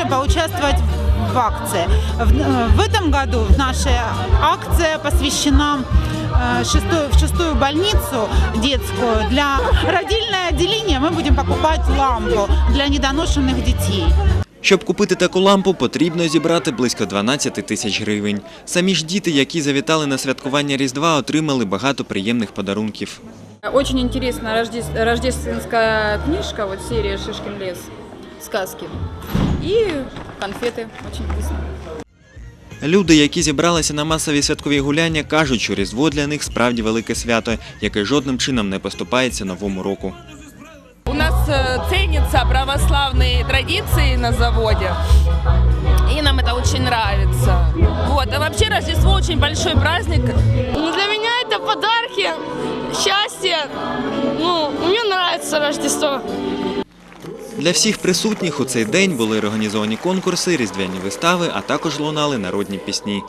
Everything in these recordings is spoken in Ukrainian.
решили поучаствовать в акции. В, э, в этом году наша акция посвящена э, шестой- в шестую больницу детскую. Для родильное отделение мы будем покупать лампу для недоношенных детей. Щоб купити таку лампу, потрібно зібрати близько 12 тисяч гривень. Самі ж діти, які завітали на святкування Різдва, отримали багато приємних подарунків. Очень интересная рождес- рождественская книжка, вот серия «Шишкин лес», сказки. И конфеты, очень вкусно. Люди, які зібралися на масові святкові гуляння, кажуть, що Різдво для них справді велике свято, яке жодним чином не поступається новому року. У нас э, ценятся православные традиции на заводе. И нам это очень нравится. Вот. А вообще Рождество очень большой праздник. Ну, Для меня это подарки, счастье. Ну, мне нравится Рождество. Для всіх присутніх у цей день були організовані конкурси, різдвяні вистави, а також лунали народні пісні.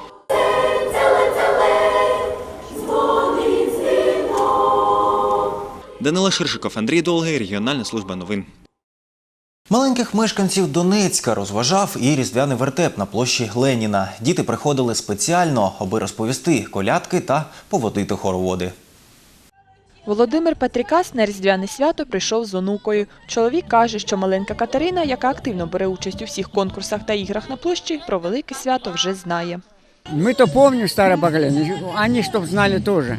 Данила Ширшиков, Андрій Долгий, регіональна служба новин. Маленьких мешканців Донецька розважав і різдвяний вертеп на площі Леніна. Діти приходили спеціально, аби розповісти колядки та поводити хороводи. Володимир Петрікас на різдвяне свято прийшов з онукою. Чоловік каже, що маленька Катерина, яка активно бере участь у всіх конкурсах та іграх на площі, про велике свято вже знає. Мы-то помним старое поколение, они чтоб знали тоже,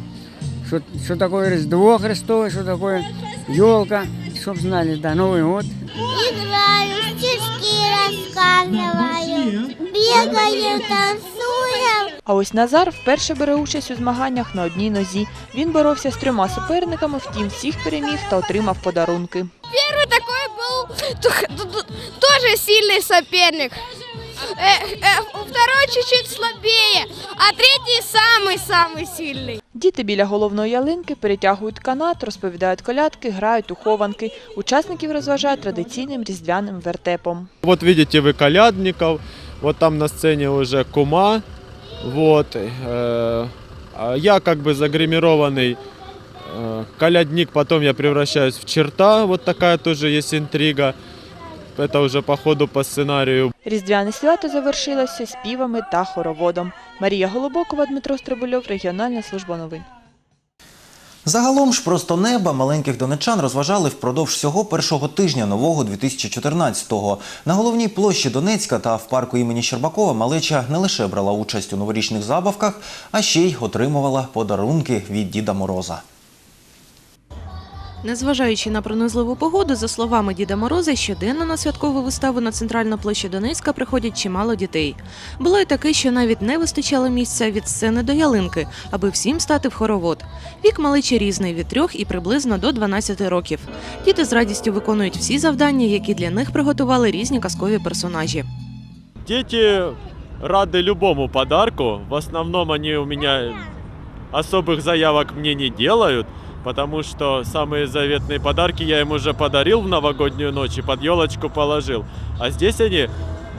что, что такое Рождество Христово, что такое елка, чтоб знали, да, Новый год. Играю, стишки рассказываю, бегаю, танцую. А ось Назар вперше бере участь у змаганнях на одній нозі. Він боровся з трьома суперниками, втім всіх переміг та отримав подарунки. Первый такой был т- т- т- тоже сильный соперник. Э, э, второй чуть-чуть слабее, а третий самый-самый сильный. Діти біля головної ялинки перетягують канат, розповідають колядки, грають у хованки. Учасників розважають традиційним різдвяним вертепом. Вот видите вы колядников, вот там на сцене уже кума, вот. э, а я как бы загримированный э, колядник, потом я превращаюсь в черта, вот такая тоже есть интрига. Это уже по ходу по сценарию. Різдвяне свято завершилося співами та хороводом. Марія Голубокова, Дмитро Стрибульов, регіональна служба новин. Загалом ж просто неба маленьких донечан розважали впродовж всього першого тижня нового 2014-го. На головній площі Донецька та в парку імені Щербакова малеча не лише брала участь у новорічних забавках, а ще й отримувала подарунки від Діда Мороза. Незважаючи на пронизливу погоду, за словами Діда Мороза, щоденно на святкову виставу на центральну площу Донецька приходять чимало дітей. Було й таке, що навіть не вистачало місця від сцени до ялинки, аби всім стати в хоровод. Вік малечі різний від 3 і приблизно до 12 років. Діти з радістю виконують всі завдання, які для них приготували різні казкові персонажі. Дети рады любому подарку. В основном они у меня особых заявок мне не делают, потому что самые заветные подарки я им уже подарил в новогоднюю ночь и под елочку положил. А здесь они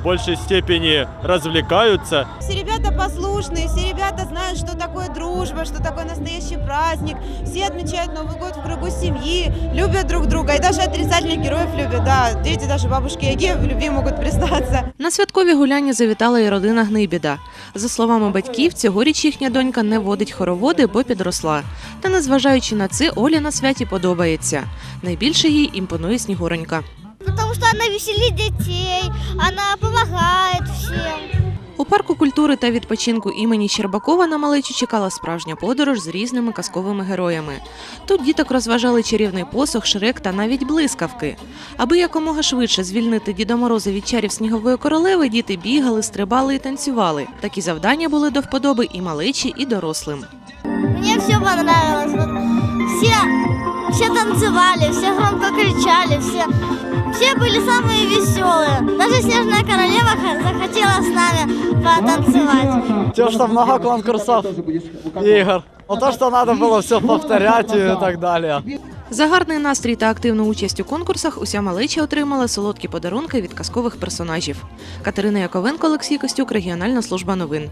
большей степени развлекаются. Все ребята послушные, все ребята знают, что такое дружба, что такое настоящий праздник. Все отмечают Новый год в кругу семьи, любят друг друга. И даже отрицательных героев любят, да. Дети, даже бабушки Яге в любви могут признаться. На святкові гуляння завітала і родина Гнибіда. За словами батьків, цьогоріч їхня донька не водить хороводи, бо підросла. Та незважаючи на це, Олі на святі подобається. Найбільше їй імпонує Снігуронька. Потому что она веселит детей, она помогает всем. У парку культури та відпочинку імені Щербакова на малечу чекала справжня подорож з різними казковими героями. Тут діток розважали чарівний посох, шрек та навіть блискавки. Аби якомога швидше звільнити Діда Мороза від чарів снігової королеви, діти бігали, стрибали і танцювали. Такі завдання були до вподоби і малечі, і дорослим. Мне все понравилось. Вот все, все танцевали, все громко кричали, все, все были самые веселые. Даже Снежная королева х- захотела с нами потанцевать. То, что много конкурсов, игр. Но то, что надо было все повторять и так далее. За гарний настрій та активну участь у конкурсах уся малеча отримала солодкі подарунки від казкових персонажів. Катерина Яковенко, Олексій Костюк, регіональна служба новин.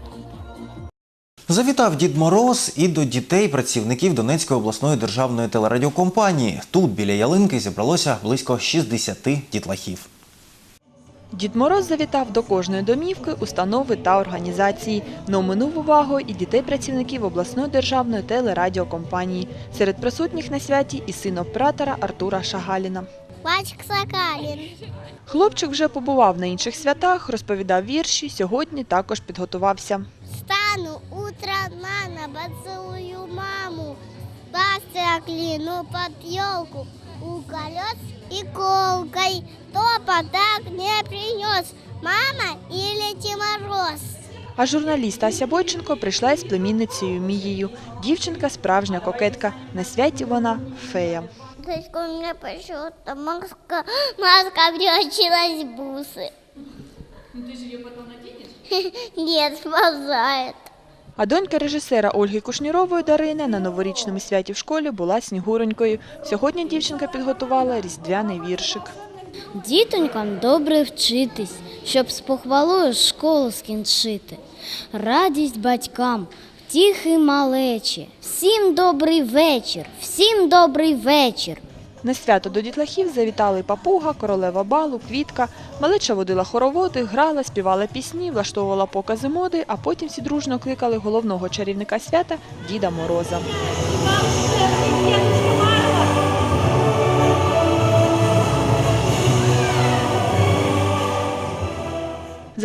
Завітав Дід Мороз і до дітей працівників Донецької обласної державної телерадіокомпанії. Тут біля ялинки зібралося близько 60 дітлахів. Дід Мороз завітав до кожної домівки, установи та організації. Но минув увагу і дітей працівників обласної державної телерадіокомпанії. Серед присутніх на святі і син оператора Артура Шагаліна. Мальчик Сокалин. Хлопчик вже побував на інших святах, розповідав вірші. Сьогодні також підготувався Стану утро рано, поцелую маму. Пластырь клину под елку. У колес и колкой. То подарок не принес. Мама или Тимороз? А журналіст Ася Бойченко прийшла із племінницею Мією. Дівчинка справжня кокетка. На святі вона фея. Дочка у меня почему-то маска, маска превратилась в бусы. ты же ее потом наденешь? Нет, сползает. А донька режисера Ольги Кушнірової Дарини на новорічному святі в школі була снігуронькою. Сьогодні дівчинка підготувала різдвяний віршик. Дітонькам добре вчитись, щоб з похвалою школу скінчити. Радість батькам, втіхи малечі. Всім добрий вечір, всім добрий вечір. На свято до дітлахів завітали папуга, королева балу, квітка. Малеча водила хороводи, грала, співала пісні, влаштовувала покази моди, а потім всі дружно кликали головного чарівника свята Діда Мороза.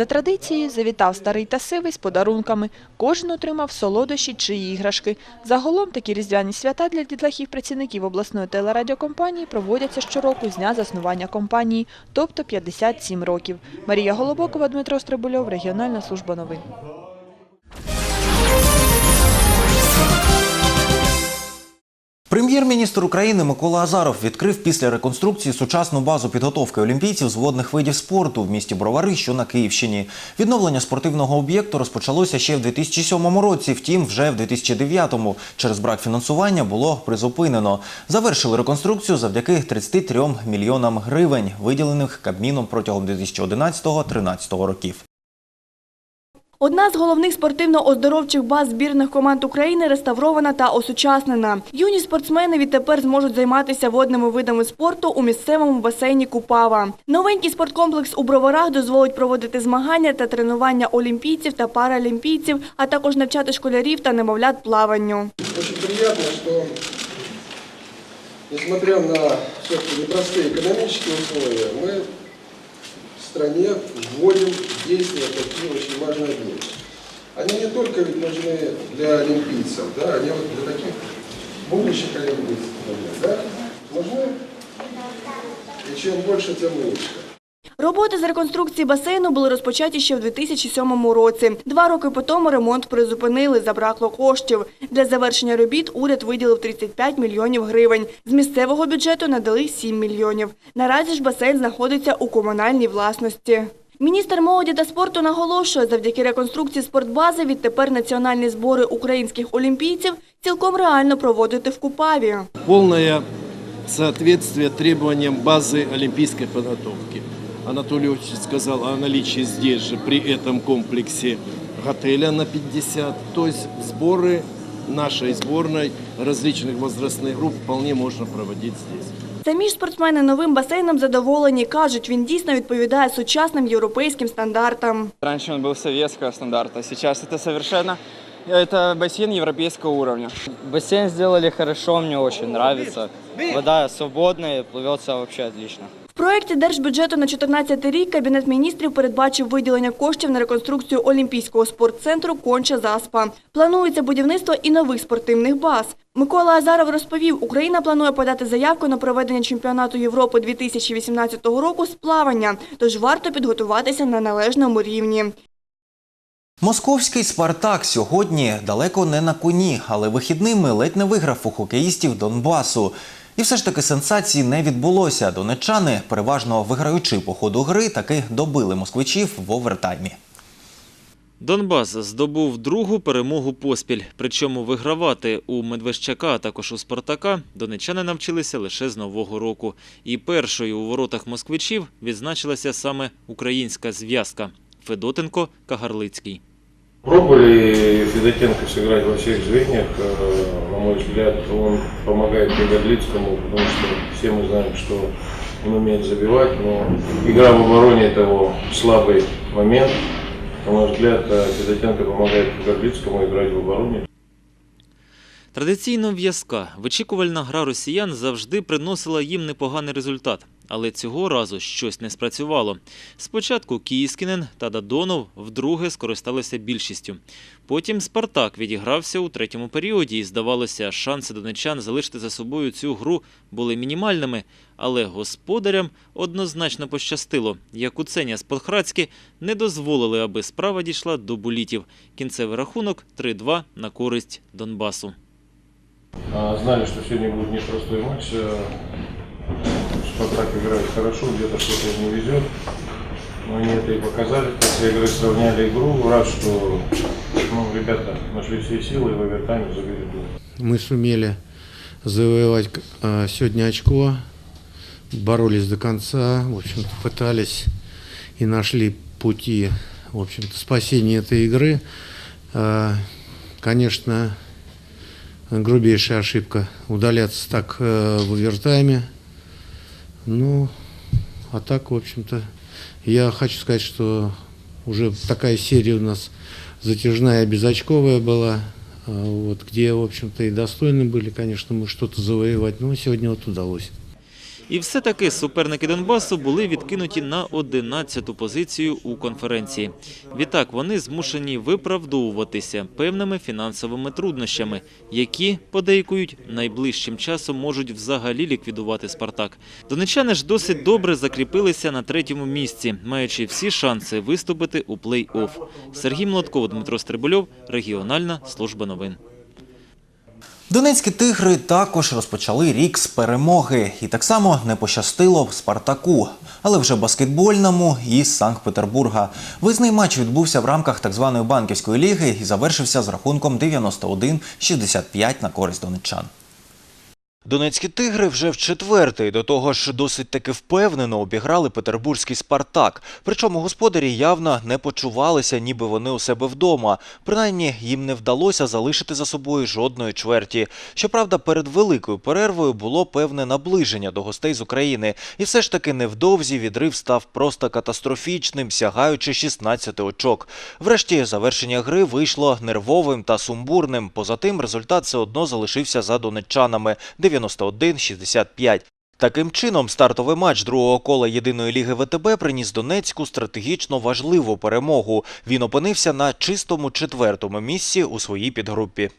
За традицією завітав старий та сивий з подарунками. Кожен отримав солодощі чи іграшки. Загалом такі різдвяні свята для дітлахів працівників обласної телерадіокомпанії проводяться щороку з дня заснування компанії, тобто 57 років. Марія Голобокова, Дмитро Стрибульов, Регіональна служба новин. Прем'єр-міністр України Микола Азаров відкрив після реконструкції сучасну базу підготовки олімпійців з водних видів спорту в місті Бровари, що на Київщині. Відновлення спортивного об'єкту розпочалося ще в 2007 році. Втім, вже в 2009-му через брак фінансування було призупинено. Завершили реконструкцію завдяки 33 мільйонам гривень, виділених Кабміном протягом 2011-2013 років. Одна з головних спортивно-оздоровчих баз збірних команд України реставрована та осучаснена. Юні спортсмени відтепер зможуть займатися водними видами спорту у місцевому басейні Купава. Новенький спорткомплекс у Броварах дозволить проводити змагання та тренування олімпійців та паралімпійців, а також навчати школярів та немовлят плаванню. Очень приятно, что несмотря на все-таки непростые экономические условия, мы в стране вводим в действие такие очень важные вещи. Они не только ведь нужны для олимпийцев, да, они вот для таких будущих олимпийцев, например, да, нужны. И чем больше, тем лучше. Роботи з реконструкції басейну були розпочаті ще в 2007 році. Два роки по тому ремонт призупинили, забракло коштів. Для завершення робіт уряд виділив 35 мільйонів гривень. З місцевого бюджету надали 7 мільйонів. Наразі ж басейн знаходиться у комунальній власності. Міністр молоді та спорту наголошує, завдяки реконструкції спортбази відтепер національні збори українських олімпійців цілком реально проводити в Купаві. полное соответствие требованиям базы олимпийской подготовки. Анатолий Ильич сказал о наличии здесь же, при этом комплексе, готеля на 50. То есть сборы нашей сборной различных возрастных групп вполне можно проводить здесь. Самі ж спортсмени новим басейном задоволені. Кажуть, він дійсно відповідає сучасним європейським стандартам. Раньше он был советского стандарта, сейчас это совершенно это бассейн европейского уровня. Бассейн сделали хорошо, мне очень нравится. Вода свободная, плывется вообще отлично. Проєкті держбюджету на 2014 рік Кабінет міністрів передбачив виділення коштів на реконструкцію Олімпійського спортцентру Конча Заспа. Планується будівництво і нових спортивних баз. Микола Азаров розповів, Україна планує подати заявку на проведення чемпіонату Європи 2018 року з плавання, тож варто підготуватися на належному рівні. Московський Спартак сьогодні далеко не на коні, але вихідними ледь не виграв у хокеїстів Донбасу. І все ж таки сенсації не відбулося. Донеччани, переважно виграючи по ходу гри, таки добили москвичів в овертаймі. Донбас здобув другу перемогу поспіль. Причому вигравати у Медвещака, а також у Спартака донеччани навчилися лише з нового року. І першою у воротах москвичів відзначилася саме українська зв'язка Федотенко Кагарлицький. Пробовали Федотенко сыграть во всех звеньях Э, На мой взгляд, он помогает Бегодлицкому, потому что все мы знаем, что он умеет забивать, но игра в обороне это его слабый момент. На мой взгляд, э, Федотенко помогает Гордицкому играть в обороне. Традиційно в'язка, вичікувальна гра росіян завжди приносила їм непоганий результат. Але цього разу щось не спрацювало. Спочатку Кіскінен та Дадонов вдруге скористалися більшістю. Потім Спартак відігрався у третьому періоді, і здавалося, шанси донечан залишити за собою цю гру були мінімальними. Але господарям однозначно пощастило. Якуценя з Подхрацьки не дозволили, аби справа дійшла до булітів. Кінцевий рахунок 3-2 на користь Донбасу. Знали, что сегодня будет непростой матч. Э, Спартак играет хорошо, где-то что-то не везет. Но они это и показали. После игры сравняли игру. Рад, что ну, ребята нашли все силы и в овертайме забили гол. Мы сумели завоевать э, сегодня очко, боролись до конца, в общем-то, пытались и нашли пути, в общем-то, спасения этой игры. Э, Конечно, грубейшая ошибка удаляться так э, в овертайме. Ну, а так, в общем-то, я хочу сказать, что уже такая серия у нас затяжная, безочковая была, а, вот, где, в общем-то, и достойны были, конечно, мы что-то завоевать, но сегодня вот удалось. І все-таки суперники Донбасу були відкинуті на 11-ту позицію у конференції. Відтак вони змушені виправдовуватися певними фінансовими труднощами, які, подейкують, найближчим часом можуть взагалі ліквідувати «Спартак». Донечани ж досить добре закріпилися на третьому місці, маючи всі шанси виступити у плей-офф. Сергій Молотков, Дмитро Стрибульов, Регіональна служба новин. Донецькі тигри також розпочали рік з перемоги, і так само не пощастило Спартаку, але вже баскетбольному із Санкт-Петербурга. Визний матч відбувся в рамках так званої банківської ліги і завершився з рахунком 91-65 на користь донеччан. Донецькі тигри вже в четвертий, до того ж досить таки впевнено обіграли петербурзький Спартак. Причому господарі явно не почувалися, ніби вони у себе вдома. Принаймні їм не вдалося залишити за собою жодної чверті. Щоправда, перед великою перервою було певне наближення до гостей з України. І все ж таки невдовзі відрив став просто катастрофічним, сягаючи 16 очок. Врешті завершення гри вийшло нервовим та сумбурним. Поза тим, результат все одно залишився за донеччанами – 91-65. Таким чином, стартовий матч другого кола єдиної ліги ВТБ приніс Донецьку стратегічно важливу перемогу. Він опинився на чистому четвертому місці у своїй підгрупі.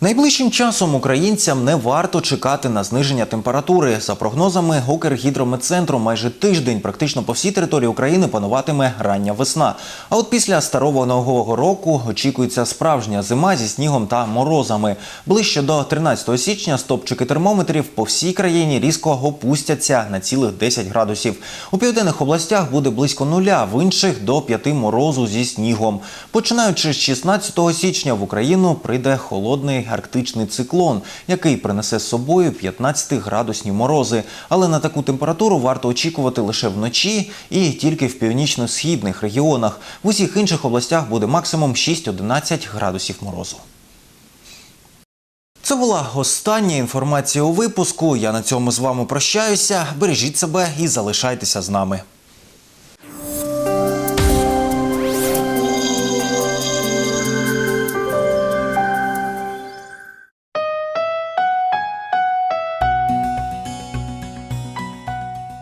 Найближчим часом українцям не варто чекати на зниження температури. За прогнозами Укргідрометцентру, майже тиждень практично по всій території України пануватиме рання весна. А от після старого нового року очікується справжня зима зі снігом та морозами. Ближче до 13 січня стопчики термометрів по всій країні різко опустяться на цілих 10 градусів. У південних областях буде близько нуля, в інших до 5 морозу зі снігом. Починаючи з 16 січня в Україну прийде холодний арктичний циклон, який принесе з собою 15-градусні морози. Але на таку температуру варто очікувати лише вночі і тільки в північно-східних регіонах. В усіх інших областях буде максимум 6-11 градусів морозу. Це була остання інформація у випуску. Я на цьому з вами прощаюся. Бережіть себе і залишайтеся з нами.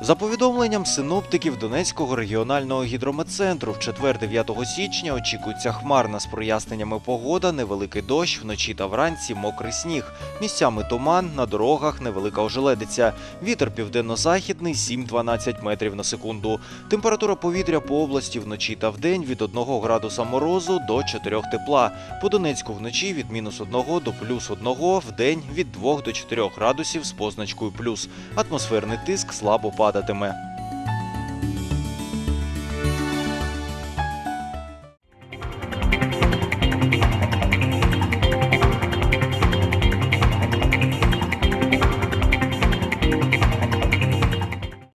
За повідомленням синоптиків Донецького регіонального гідрометцентру, в четвер 9 січня очікується хмарна з проясненнями погода, невеликий дощ, вночі та вранці мокрий сніг. Місцями туман, на дорогах невелика ожеледиця. Вітер південно-західний 7-12 метрів на секунду. Температура повітря по області вночі та вдень від 1 градуса морозу до 4 тепла. По Донецьку вночі від мінус 1 до плюс 1, вдень від 2 до 4 градусів з позначкою плюс. Атмосферний тиск слабо 的，对吗？